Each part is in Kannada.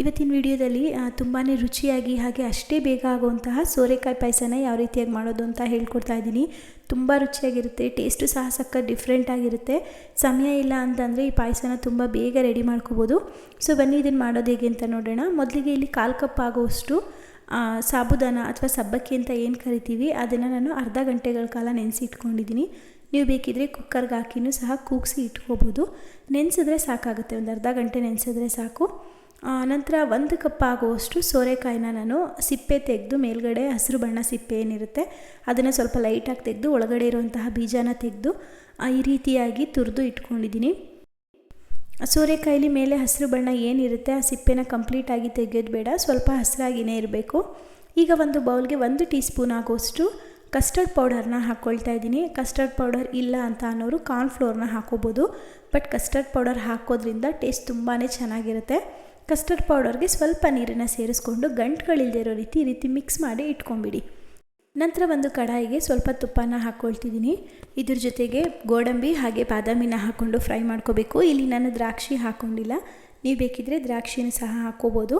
ಇವತ್ತಿನ ವಿಡಿಯೋದಲ್ಲಿ ತುಂಬಾ ರುಚಿಯಾಗಿ ಹಾಗೆ ಅಷ್ಟೇ ಬೇಗ ಆಗುವಂತಹ ಸೋರೆಕಾಯಿ ಪಾಯಸನ ಯಾವ ರೀತಿಯಾಗಿ ಮಾಡೋದು ಅಂತ ಹೇಳ್ಕೊಡ್ತಾ ಇದ್ದೀನಿ. ತುಂಬ ರುಚಿಯಾಗಿರುತ್ತೆ ಟೇಸ್ಟು ಸಹ ಸಕ್ಕ ಡಿಫ್ರೆಂಟ್ ಆಗಿರುತ್ತೆ. ಸಮಯ ಇಲ್ಲ ಅಂತಂದರೆ ಈ ಪಾಯಸನ ತುಂಬ ಬೇಗ ರೆಡಿ ಮಾಡ್ಕೋಬೋದು. ಸೊ ಬನ್ನಿ ಇದನ್ನು ಮಾಡೋದು ಹೇಗೆ ಅಂತ ನೋಡೋಣ. ಮೊದಲಿಗೆ ಇಲ್ಲಿ ಕಾಲು ಕಪ್ ಆಗುವಷ್ಟು ಸಾಬುದಾನ ಅಥವಾ ಸಬ್ಬಕ್ಕಿ ಅಂತ ಏನು ಕರಿತೀವಿ, ಅದನ್ನು ನಾನು ಅರ್ಧ ಗಂಟೆಗಳ ಕಾಲ ನೆನೆಸಿ ಇಟ್ಕೊಂಡಿದ್ದೀನಿ ನೀವು ಬೇಕಿದ್ರೆ ಕುಕ್ಕರ್ಗೆ ಹಾಕಿನೂ ಸಹ ಕೂಗಿಸಿ ಇಟ್ಕೋಬೋದು. ನೆನೆಸಿದ್ರೆ ಸಾಕಾಗುತ್ತೆ, ಒಂದು ಅರ್ಧ ಗಂಟೆ ನೆನೆಸಿದ್ರೆ ಸಾಕು. ನಂತರ ಒಂದು ಕಪ್ ಆಗುವಷ್ಟು ಸೋರೆಕಾಯಿನ ನಾನು ಸಿಪ್ಪೆ ತೆಗೆದು ಮೇಲ್ಗಡೆ ಹಸಿರು ಬಣ್ಣ ಸಿಪ್ಪೆ ಏನಿರುತ್ತೆ ಅದನ್ನು ಸ್ವಲ್ಪ ಲೈಟಾಗಿ ತೆಗೆದು ಒಳಗಡೆ ಇರುವಂತಹ ಬೀಜನ ತೆಗೆದು ಈ ರೀತಿಯಾಗಿ ತುರಿದು ಇಟ್ಕೊಂಡಿದ್ದೀನಿ. ಸೋರೆಕಾಯಿಲಿ ಮೇಲೆ ಹಸಿರು ಬಣ್ಣ ಏನಿರುತ್ತೆ ಆ ಸಿಪ್ಪೆನ ಕಂಪ್ಲೀಟಾಗಿ ತೆಗೆಯೋದು ಬೇಡ, ಸ್ವಲ್ಪ ಹಸಿರಾಗಿನೇ ಇರಬೇಕು. ಈಗ ಒಂದು ಬೌಲ್ಗೆ ಒಂದು ಟೀ ಸ್ಪೂನ್ ಆಗುವಷ್ಟು ಕಸ್ಟರ್ಡ್ ಪೌಡರ್ನ ಹಾಕ್ಕೊಳ್ತಾ ಇದ್ದೀನಿ. ಕಸ್ಟರ್ಡ್ ಪೌಡರ್ ಇಲ್ಲ ಅಂತ ಅನ್ನೋರು ಕಾರ್ನ್ಫ್ಲೋರ್ನ ಹಾಕೋಬೋದು, ಬಟ್ ಕಸ್ಟರ್ಡ್ ಪೌಡರ್ ಹಾಕೋದ್ರಿಂದ ಟೇಸ್ಟ್ ತುಂಬಾ ಚೆನ್ನಾಗಿರುತ್ತೆ. ಕಸ್ಟರ್ಡ್ ಪೌಡರ್ಗೆ ಸ್ವಲ್ಪ ನೀರನ್ನು ಸೇರಿಸ್ಕೊಂಡು ಗಂಟುಗಳಿಲ್ಲದೆ ಇರೋ ರೀತಿ ರೀತಿ ಮಿಕ್ಸ್ ಮಾಡಿ ಇಟ್ಕೊಂಬಿಡಿ. ನಂತರ ಒಂದು ಕಡಾಯಿಗೆ ಸ್ವಲ್ಪ ತುಪ್ಪನ ಹಾಕ್ಕೊಳ್ತಿದ್ದೀನಿ ಇದ್ರ ಜೊತೆಗೆ ಗೋಡಂಬಿ ಹಾಗೆ ಬಾದಾಮಿನ ಹಾಕ್ಕೊಂಡು ಫ್ರೈ ಮಾಡ್ಕೋಬೇಕು. ಇಲ್ಲಿ ನಾನು ದ್ರಾಕ್ಷಿ ಹಾಕ್ಕೊಂಡಿಲ್ಲ ನೀವು ಬೇಕಿದ್ರೆ ದ್ರಾಕ್ಷಿನ ಸಹ ಹಾಕ್ಕೋಬೋದು.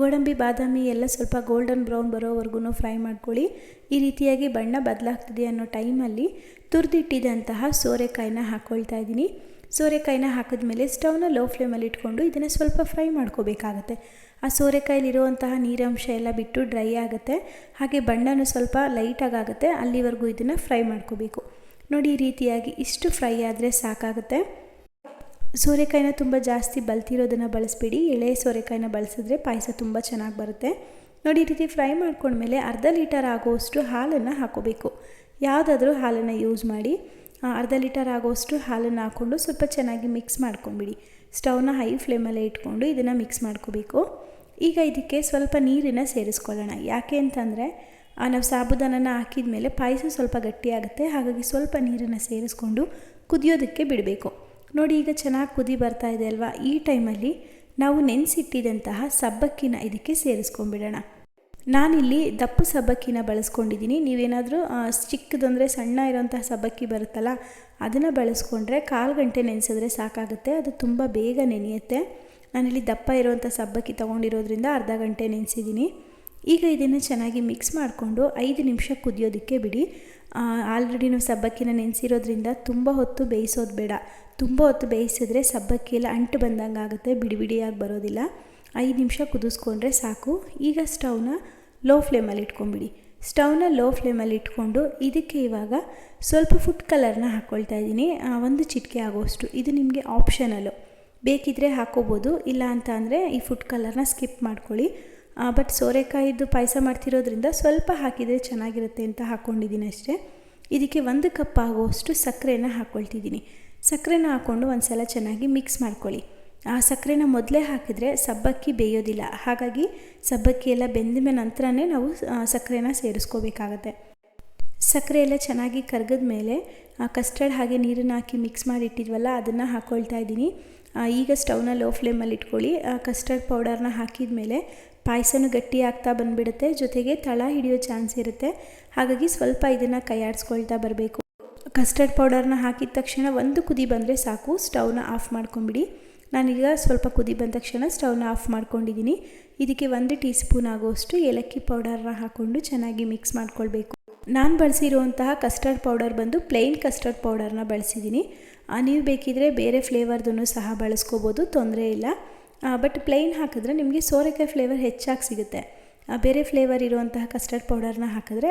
ಗೋಡಂಬಿ, ಬಾದಾಮಿ ಎಲ್ಲ ಸ್ವಲ್ಪ ಗೋಲ್ಡನ್ ಬ್ರೌನ್ ಬರೋವರೆಗೂ ಫ್ರೈ ಮಾಡ್ಕೊಳ್ಳಿ. ಈ ರೀತಿಯಾಗಿ ಬಣ್ಣ ಬದಲಾಗ್ತಿದೆ ಅನ್ನೋ ಟೈಮಲ್ಲಿ ತುರಿದಿಟ್ಟಿದಂತಹ ಸೋರೆಕಾಯಿನ ಹಾಕ್ಕೊಳ್ತಾ ಇದ್ದೀನಿ. ಸೋರೆಕಾಯಿನ ಹಾಕಿದ್ಮೇಲೆ ಸ್ಟವ್ನ ಲೋ ಫ್ಲೇಮಲ್ಲಿ ಇಟ್ಕೊಂಡು ಇದನ್ನು ಸ್ವಲ್ಪ ಫ್ರೈ ಮಾಡ್ಕೋಬೇಕಾಗತ್ತೆ. ಆ ಸೋರೆಕಾಯಿಲಿರುವಂತಹ ನೀರಂಶ ಎಲ್ಲ ಬಿಟ್ಟು ಡ್ರೈ ಆಗುತ್ತೆ. ಹಾಗೆ ಬಣ್ಣನೂ ಸ್ವಲ್ಪ ಲೈಟಾಗುತ್ತೆ ಅಲ್ಲಿವರೆಗೂ ಇದನ್ನು ಫ್ರೈ ಮಾಡ್ಕೋಬೇಕು. ನೋಡಿ ಈ ರೀತಿಯಾಗಿ ಇಷ್ಟು ಫ್ರೈ ಆದರೆ ಸಾಕಾಗುತ್ತೆ. ಸೋರೆಕಾಯಿನ ತುಂಬ ಜಾಸ್ತಿ ಬಲ್ತಿರೋದನ್ನು ಬಳಸಬೇಡಿ. ಎಳೆ ಸೋರೆಕಾಯಿನ ಬಳಸಿದ್ರೆ ಪಾಯಸ ತುಂಬ ಚೆನ್ನಾಗಿ ಬರುತ್ತೆ. ನೋಡಿ ಈ ರೀತಿ ಫ್ರೈ ಮಾಡ್ಕೊಂಡ್ಮೇಲೆ ಅರ್ಧ ಲೀಟರ್ ಆಗೋಷ್ಟು ಹಾಲನ್ನು ಹಾಕೋಬೇಕು. ಯಾವುದಾದ್ರೂ ಹಾಲನ್ನು ಯೂಸ್ ಮಾಡಿ. ಅರ್ಧ ಲೀಟರ್ ಆಗೋಷ್ಟು ಹಾಲನ್ನು ಹಾಕ್ಕೊಂಡು ಸ್ವಲ್ಪ ಚೆನ್ನಾಗಿ ಮಿಕ್ಸ್ ಮಾಡ್ಕೊಂಬಿಡಿ. ಸ್ಟವ್ನ ಹೈ ಫ್ಲೇಮಲ್ಲೇ ಇಟ್ಕೊಂಡು ಇದನ್ನು ಮಿಕ್ಸ್ ಮಾಡ್ಕೋಬೇಕು. ಈಗ ಇದಕ್ಕೆ ಸ್ವಲ್ಪ ನೀರನ್ನು ಸೇರಿಸ್ಕೊಳ್ಳೋಣ. ಯಾಕೆ ಅಂತಂದರೆ ನಾವು ಸಾಬುದಾನನ ಹಾಕಿದ ಮೇಲೆ ಪಾಯಸ ಸ್ವಲ್ಪ ಗಟ್ಟಿಯಾಗುತ್ತೆ. ಹಾಗಾಗಿ ಸ್ವಲ್ಪ ನೀರನ್ನು ಸೇರಿಸ್ಕೊಂಡು ಕುದಿಯೋದಕ್ಕೆ ಬಿಡಬೇಕು. ನೋಡಿ, ಈಗ ಚೆನ್ನಾಗಿ ಕುದಿ ಬರ್ತಾ ಇದೆ ಅಲ್ವಾ? ಈ ಟೈಮಲ್ಲಿ ನಾವು ನೆನೆಸಿಟ್ಟಿದಂತಹ ಸಬ್ಬಕ್ಕಿನ ಇದಕ್ಕೆ ಸೇರಿಸ್ಕೊಂಡ್ಬಿಡೋಣ ನಾನಿಲ್ಲಿ ದಪ್ಪ ಸಬ್ಬಕ್ಕಿನ ಬಳಸ್ಕೊಂಡಿದ್ದೀನಿ. ನೀವೇನಾದರೂ ಚಿಕ್ಕದಂದರೆ ಸಣ್ಣ ಇರೋಂತಹ ಸಬ್ಬಕ್ಕಿ ಬರುತ್ತಲ್ಲ, ಅದನ್ನು ಬಳಸ್ಕೊಂಡ್ರೆ ಕಾಲು ಗಂಟೆ ನೆನೆಸಿದ್ರೆ ಸಾಕಾಗುತ್ತೆ. ಅದು ತುಂಬ ಬೇಗ ನೆನೆಯುತ್ತೆ. ನಾನಿಲ್ಲಿ ದಪ್ಪ ಇರುವಂಥ ಸಬ್ಬಕ್ಕಿ ತೊಗೊಂಡಿರೋದ್ರಿಂದ ಅರ್ಧ ಗಂಟೆ ನೆನೆಸಿದ್ದೀನಿ. ಈಗ ಇದನ್ನು ಚೆನ್ನಾಗಿ ಮಿಕ್ಸ್ ಮಾಡಿಕೊಂಡು ಐದು ನಿಮಿಷ ಕುದಿಯೋದಕ್ಕೆ ಬಿಡಿ. ಆಲ್ರೆಡಿ ಸಬ್ಬಕ್ಕಿನ ನೆನೆಸಿರೋದ್ರಿಂದ ತುಂಬ ಹೊತ್ತು ಬೇಯಿಸೋದು ಬೇಡ. ತುಂಬ ಹೊತ್ತು ಬೇಯಿಸಿದ್ರೆ ಸಬ್ಬಕ್ಕಿ ಎಲ್ಲ ಅಂಟು ಬಂದಂಗೆ ಆಗುತ್ತೆ ಬಿಡಿ ಬಿಡಿಯಾಗಿ ಬರೋದಿಲ್ಲ. ಐದು ನಿಮಿಷ ಕುದಿಸ್ಕೊಂಡ್ರೆ ಸಾಕು. ಈಗ ಸ್ಟವ್ನ ಲೋ ಫ್ಲೇಮಲ್ಲಿ ಇಟ್ಕೊಂಬಿಡಿ. ಸ್ಟವ್ನ ಲೋ ಫ್ಲೇಮಲ್ಲಿ ಇಟ್ಕೊಂಡು ಇದಕ್ಕೆ ಇವಾಗ ಸ್ವಲ್ಪ ಫುಡ್ ಕಲರ್ನ ಹಾಕ್ಕೊಳ್ತಾ ಇದ್ದೀನಿ. ಒಂದು ಚಿಟಿಕೆ ಆಗೋಷ್ಟು. ಇದು ನಿಮಗೆ ಆಪ್ಷನಲ್ಲು ಬೇಕಿದ್ದರೆ ಹಾಕ್ಕೋಬೋದು ಇಲ್ಲ ಅಂತ ಅಂದರೆ ಈ ಫುಡ್ ಕಲರ್ನ ಸ್ಕಿಪ್ ಮಾಡ್ಕೊಳ್ಳಿ. ಬಟ್ ಸೋರೆಕಾಯಿದ್ದು ಪಾಯಸ ಮಾಡ್ತಿರೋದ್ರಿಂದ ಸ್ವಲ್ಪ ಹಾಕಿದರೆ ಚೆನ್ನಾಗಿರುತ್ತೆ ಅಂತ ಹಾಕ್ಕೊಂಡಿದ್ದೀನಿ ಅಷ್ಟೇ. ಇದಕ್ಕೆ ಒಂದು ಕಪ್ ಆಗುವಷ್ಟು ಸಕ್ಕರೆನ ಹಾಕ್ಕೊಳ್ತಿದ್ದೀನಿ ಸಕ್ಕರೆನ ಹಾಕ್ಕೊಂಡು ಒಂದು ಸಲ ಚೆನ್ನಾಗಿ ಮಿಕ್ಸ್ ಮಾಡ್ಕೊಳ್ಳಿ. ಆ ಸಕ್ಕರೆನ ಮೊದಲೇ ಹಾಕಿದರೆ ಸಬ್ಬಕ್ಕಿ ಬೇಯೋದಿಲ್ಲ. ಹಾಗಾಗಿ ಸಬ್ಬಕ್ಕಿ ಎಲ್ಲ ಬೆಂದ ಮೇಲೆ ನಂತರನೇ ನಾವು ಸಕ್ಕರೆನ ಸೇರಿಸ್ಕೋಬೇಕಾಗತ್ತೆ. ಸಕ್ಕರೆ ಎಲ್ಲ ಚೆನ್ನಾಗಿ ಕರ್ಗದ ಮೇಲೆ ಕಸ್ಟರ್ಡ್ ಹಾಗೆ ನೀರನ್ನು ಹಾಕಿ ಮಿಕ್ಸ್ ಮಾಡಿ ಇಟ್ಟಿದ್ವಲ್ಲ ಅದನ್ನು ಹಾಕ್ಕೊಳ್ತಾ ಇದ್ದೀನಿ. ಈಗ ಸ್ಟೌನ ಲೋ ಫ್ಲೇಮಲ್ಲಿ ಇಟ್ಕೊಳ್ಳಿ. ಕಸ್ಟರ್ಡ್ ಪೌಡರ್ನ ಹಾಕಿದ ಮೇಲೆ ಪಾಯಸನೂ ಗಟ್ಟಿ ಆಗ್ತಾ ಬಂದುಬಿಡುತ್ತೆ. ಜೊತೆಗೆ ತಳ ಹಿಡಿಯೋ ಚಾನ್ಸ್ ಇರುತ್ತೆ. ಹಾಗಾಗಿ ಸ್ವಲ್ಪ ಇದನ್ನು ಕೈಯಾಡಿಸ್ಕೊಳ್ತಾ ಬರಬೇಕು. ಕಸ್ಟರ್ಡ್ ಪೌಡರ್ನ ಹಾಕಿದ ತಕ್ಷಣ ಒಂದು ಕುದಿ ಬಂದರೆ ಸಾಕು. ಸ್ಟವ್ನ ಆಫ್ ಮಾಡ್ಕೊಂಬಿಡಿ. ನಾನೀಗ ಸ್ವಲ್ಪ ಕುದಿ ಬಂದ ತಕ್ಷಣ ಸ್ಟವ್ನ ಆಫ್ ಮಾಡ್ಕೊಂಡಿದ್ದೀನಿ ಇದಕ್ಕೆ ಒಂದು ಟೀ ಸ್ಪೂನ್ ಆಗುವಷ್ಟು ಏಲಕ್ಕಿ ಪೌಡರ್ನ ಹಾಕ್ಕೊಂಡು ಚೆನ್ನಾಗಿ ಮಿಕ್ಸ್ ಮಾಡ್ಕೊಳ್ಬೇಕು. ನಾನು ಬಳಸಿರುವಂತಹ ಕಸ್ಟರ್ಡ್ ಪೌಡರ್ ಬಂದು ಪ್ಲೇನ್ ಕಸ್ಟರ್ಡ್ ಪೌಡರ್ನ ಬಳಸಿದ್ದೀನಿ ನೀವು ಬೇಕಿದ್ರೆ ಬೇರೆ ಫ್ಲೇವರ್ದನ್ನು ಸಹ ಬಳಸ್ಕೋಬೋದು, ತೊಂದರೆ ಇಲ್ಲ. ಬಟ್ ಪ್ಲೇನ್ ಹಾಕಿದ್ರೆ ನಿಮಗೆ ಸೋರೆಕಾಯಿ ಫ್ಲೇವರ್ ಹೆಚ್ಚಾಗಿ ಸಿಗುತ್ತೆ. ಬೇರೆ ಫ್ಲೇವರ್ ಇರುವಂತಹ ಕಸ್ಟರ್ಡ್ ಪೌಡರ್ನ ಹಾಕಿದ್ರೆ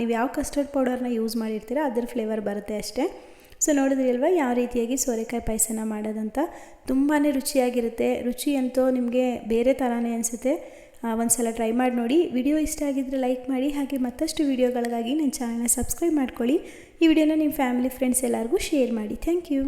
ನೀವು ಯಾವ ಕಸ್ಟರ್ಡ್ ಪೌಡರ್ನ ಯೂಸ್ ಮಾಡಿರ್ತೀರ ಅದರ ಫ್ಲೇವರ್ ಬರುತ್ತೆ ಅಷ್ಟೇ. ಸೊ ನೋಡಿದ್ರಿ ಅಲ್ವಾ ಯಾವ ರೀತಿಯಾಗಿ ಸೋರೆಕಾಯಿ ಪಾಯಸನ ಮಾಡೋದಂತ? ತುಂಬಾ ರುಚಿಯಾಗಿರುತ್ತೆ. ರುಚಿ ಅಂತೂ ನಿಮಗೆ ಬೇರೆ ಥರನೇ ಅನಿಸುತ್ತೆ. ಒಂದು ಸಲ ಟ್ರೈ ಮಾಡಿ ನೋಡಿ. ವಿಡಿಯೋ ಇಷ್ಟ ಆಗಿದ್ದರೆ ಲೈಕ್ ಮಾಡಿ, ಹಾಗೆ ಮತ್ತಷ್ಟು ವಿಡಿಯೋಗಳಿಗಾಗಿ ನನ್ನ ಚಾನಲ್ನ ಸಬ್ಸ್ಕ್ರೈಬ್ ಮಾಡ್ಕೊಳ್ಳಿ. ಈ ವಿಡಿಯೋನ ನಿಮ್ಮ ಫ್ಯಾಮಿಲಿ, ಫ್ರೆಂಡ್ಸ್ ಎಲ್ಲರಿಗೂ ಶೇರ್ ಮಾಡಿ. Thank you.